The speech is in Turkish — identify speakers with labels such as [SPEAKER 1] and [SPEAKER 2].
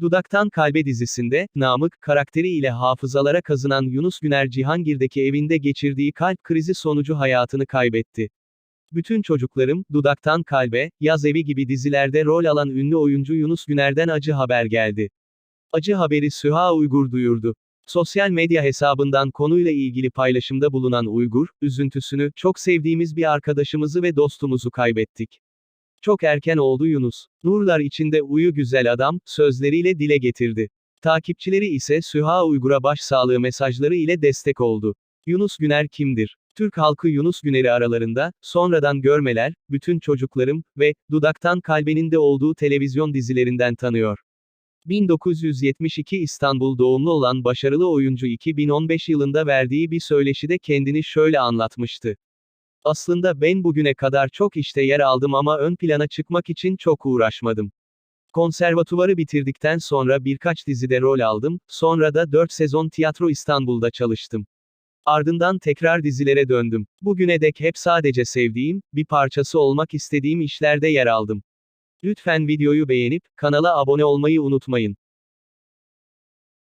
[SPEAKER 1] Dudaktan Kalbe dizisinde, Namık, karakteri ile hafızalara kazınan Yunus Güner Cihangir'deki evinde geçirdiği kalp krizi sonucu hayatını kaybetti. Bütün çocuklarım, Dudaktan Kalbe, Yaz Evi gibi dizilerde rol alan ünlü oyuncu Yunus Güner'den acı haber geldi. Acı haberi Süha Uygur duyurdu. Sosyal medya hesabından konuyla ilgili paylaşımda bulunan Uygur, üzüntüsünü, çok sevdiğimiz bir arkadaşımızı ve dostumuzu kaybettik. Çok erken oldu Yunus. Nurlar içinde uyu güzel adam, sözleriyle dile getirdi. Takipçileri ise Süha Uygur'a başsağlığı mesajları ile destek oldu. Yunus Güner kimdir? Türk halkı Yunus Güner'i aralarında, sonradan görmeler, bütün çocuklarım ve Dudaktan Kalbenin de olduğu televizyon dizilerinden tanıyor. 1972 İstanbul doğumlu olan başarılı oyuncu 2015 yılında verdiği bir söyleşide kendini şöyle anlatmıştı. Aslında ben bugüne kadar çok işte yer aldım ama ön plana çıkmak için çok uğraşmadım. Konservatuvarı bitirdikten sonra birkaç dizide rol aldım, sonra da 4 sezon Tiyatro İstanbul'da çalıştım. Ardından tekrar dizilere döndüm. Bugüne dek hep sadece sevdiğim, bir parçası olmak istediğim işlerde yer aldım. Lütfen videoyu beğenip, kanala abone olmayı unutmayın.